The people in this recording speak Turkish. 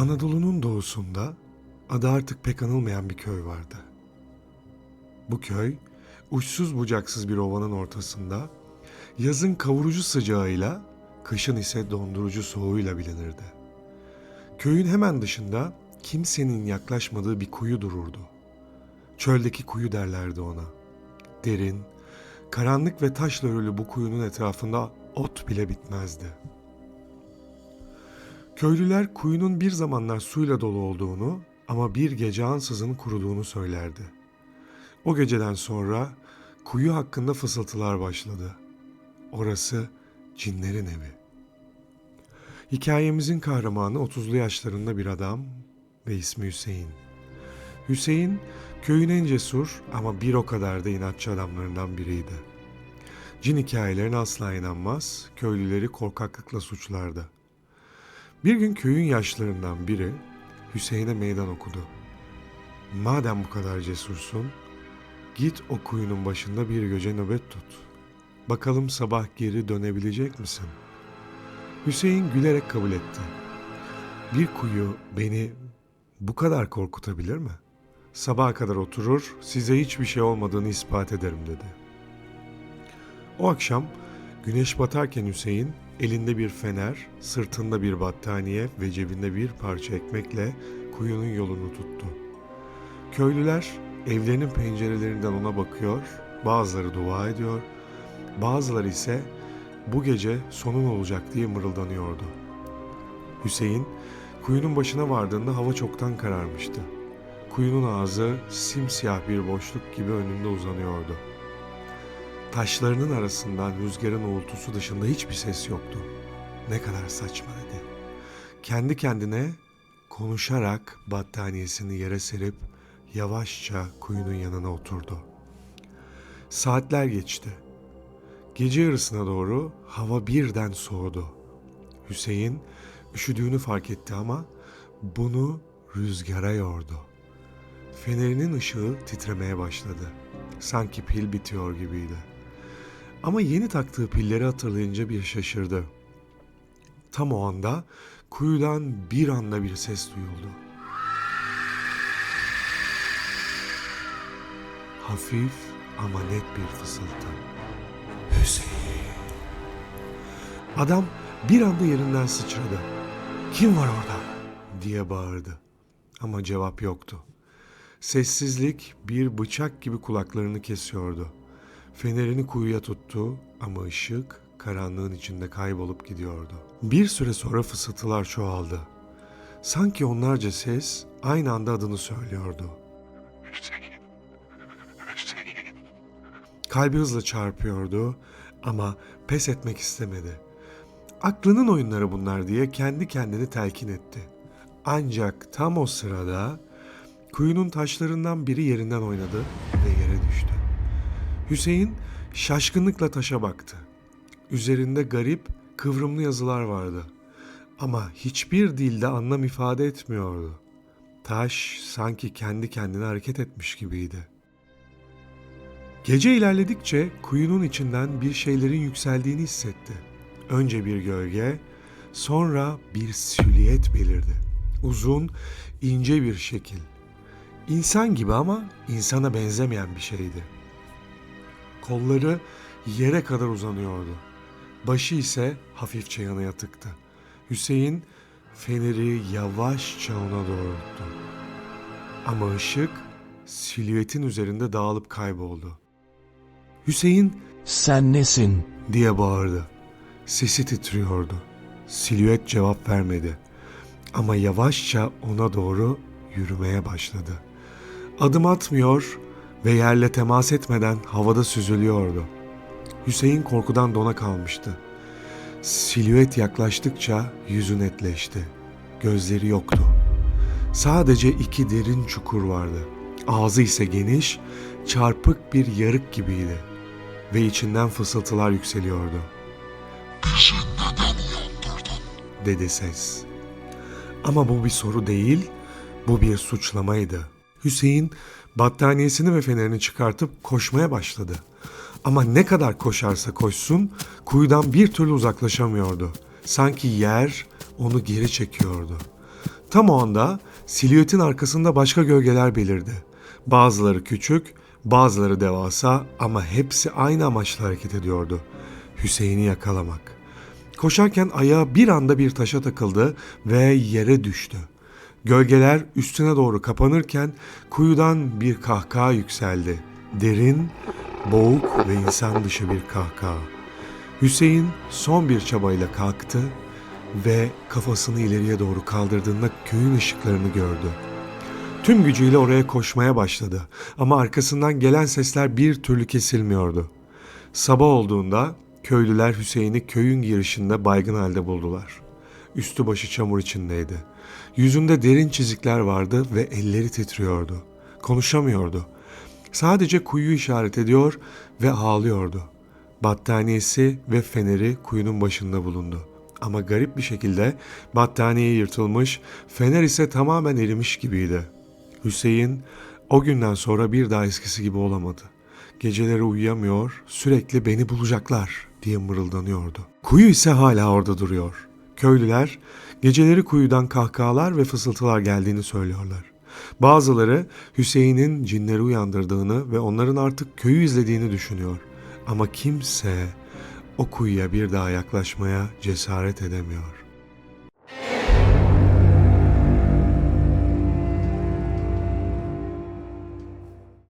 Anadolu'nun doğusunda adı artık pek anılmayan bir köy vardı. Bu köy uçsuz bucaksız bir ovanın ortasında yazın kavurucu sıcağıyla, kışın ise dondurucu soğuğuyla bilinirdi. Köyün hemen dışında kimsenin yaklaşmadığı bir kuyu dururdu. Çöldeki kuyu derlerdi ona. Derin, karanlık ve taşla örülü bu kuyunun etrafında ot bile bitmezdi. Köylüler kuyunun bir zamanlar suyla dolu olduğunu ama bir gece ansızın kuruduğunu söylerdi. O geceden sonra kuyu hakkında fısıltılar başladı. Orası cinlerin evi. Hikayemizin kahramanı 30'lu yaşlarında bir adam ve ismi Hüseyin. Hüseyin köyün en cesur ama bir o kadar da inatçı adamlarından biriydi. Cin hikayelerine asla inanmaz, köylüleri korkaklıkla suçlardı. Bir gün köyün yaşlarından biri Hüseyin'e meydan okudu. Madem bu kadar cesursun, git o kuyunun başında bir gece nöbet tut. Bakalım sabah geri dönebilecek misin? Hüseyin gülerek kabul etti. Bir kuyu beni bu kadar korkutabilir mi? Sabaha kadar oturur, size hiçbir şey olmadığını ispat ederim dedi. O akşam güneş batarken Hüseyin elinde bir fener, sırtında bir battaniye ve cebinde bir parça ekmekle kuyunun yolunu tuttu. Köylüler evlerinin pencerelerinden ona bakıyor, bazıları dua ediyor, bazıları ise bu gece sonun olacak diye mırıldanıyordu. Hüseyin kuyunun başına vardığında hava çoktan kararmıştı. Kuyunun ağzı simsiyah bir boşluk gibi önünde uzanıyordu. Taşlarının arasından rüzgarın uğultusu dışında hiçbir ses yoktu. Ne kadar saçma dedi. Kendi kendine konuşarak battaniyesini yere serip yavaşça kuyunun yanına oturdu. Saatler geçti. Gece yarısına doğru hava birden soğudu. Hüseyin üşüdüğünü fark etti ama bunu rüzgara yordu. Fenerinin ışığı titremeye başladı. Sanki pil bitiyor gibiydi. Ama yeni taktığı pilleri hatırlayınca bir şaşırdı. Tam o anda kuyudan bir anda bir ses duyuldu. Hafif ama net bir fısıltı. Hüseyin. Adam bir anda yerinden sıçradı. Kim var orada? diye bağırdı. Ama cevap yoktu. Sessizlik bir bıçak gibi kulaklarını kesiyordu. Fenerini kuyuya tuttu ama ışık karanlığın içinde kaybolup gidiyordu. Bir süre sonra fısıltılar çoğaldı. Sanki onlarca ses aynı anda adını söylüyordu. Kalbi hızla çarpıyordu ama pes etmek istemedi. Aklının oyunları bunlar diye kendi kendini telkin etti. Ancak tam o sırada kuyunun taşlarından biri yerinden oynadı ve yere. Hüseyin şaşkınlıkla taşa baktı. Üzerinde garip, kıvrımlı yazılar vardı. Ama hiçbir dilde anlam ifade etmiyordu. Taş sanki kendi kendine hareket etmiş gibiydi. Gece ilerledikçe kuyunun içinden bir şeylerin yükseldiğini hissetti. Önce bir gölge, sonra bir silüet belirdi. Uzun, ince bir şekil. İnsan gibi ama insana benzemeyen bir şeydi. Kolları yere kadar uzanıyordu. Başı ise hafifçe yana yatıktı. Hüseyin feneri yavaşça ona doğrulttu. Ama ışık silüetin üzerinde dağılıp kayboldu. Hüseyin Sen nesin? diye bağırdı. Sesi titriyordu. Silüet cevap vermedi. Ama yavaşça ona doğru yürümeye başladı. Adım atmıyor ve yerle temas etmeden havada süzülüyordu. Hüseyin korkudan dona kalmıştı. Silüet yaklaştıkça yüzü netleşti. Gözleri yoktu. Sadece iki derin çukur vardı. Ağzı ise geniş, çarpık bir yarık gibiydi ve içinden fısıltılar yükseliyordu. Bizi neden uyandırdın? dedi ses. Ama bu bir soru değil, bu bir suçlamaydı. Hüseyin battaniyesini ve fenerini çıkartıp koşmaya başladı. Ama ne kadar koşarsa koşsun kuyudan bir türlü uzaklaşamıyordu. Sanki yer onu geri çekiyordu. Tam o anda silüetin arkasında başka gölgeler belirdi. Bazıları küçük, bazıları devasa ama hepsi aynı amaçla hareket ediyordu. Hüseyin'i yakalamak. Koşarken ayağı bir anda bir taşa takıldı ve yere düştü. Gölgeler üstüne doğru kapanırken kuyudan bir kahkaha yükseldi. Derin, boğuk ve insan dışı bir kahkaha. Hüseyin son bir çabayla kalktı ve kafasını ileriye doğru kaldırdığında köyün ışıklarını gördü. Tüm gücüyle oraya koşmaya başladı ama arkasından gelen sesler bir türlü kesilmiyordu. Sabah olduğunda köylüler Hüseyin'i köyün girişinde baygın halde buldular. Üstü başı çamur içindeydi. Yüzünde derin çizikler vardı ve elleri titriyordu. Konuşamıyordu. Sadece kuyuyu işaret ediyor ve ağlıyordu. Battaniyesi ve feneri kuyunun başında bulundu. Ama garip bir şekilde battaniye yırtılmış, fener ise tamamen erimiş gibiydi. Hüseyin o günden sonra bir daha eskisi gibi olamadı. Geceleri uyuyamıyor, sürekli beni bulacaklar diye mırıldanıyordu. Kuyu ise hala orada duruyor. Köylüler geceleri kuyudan kahkahalar ve fısıltılar geldiğini söylüyorlar. Bazıları Hüseyin'in cinleri uyandırdığını ve onların artık köyü izlediğini düşünüyor. Ama kimse o kuyuya bir daha yaklaşmaya cesaret edemiyor.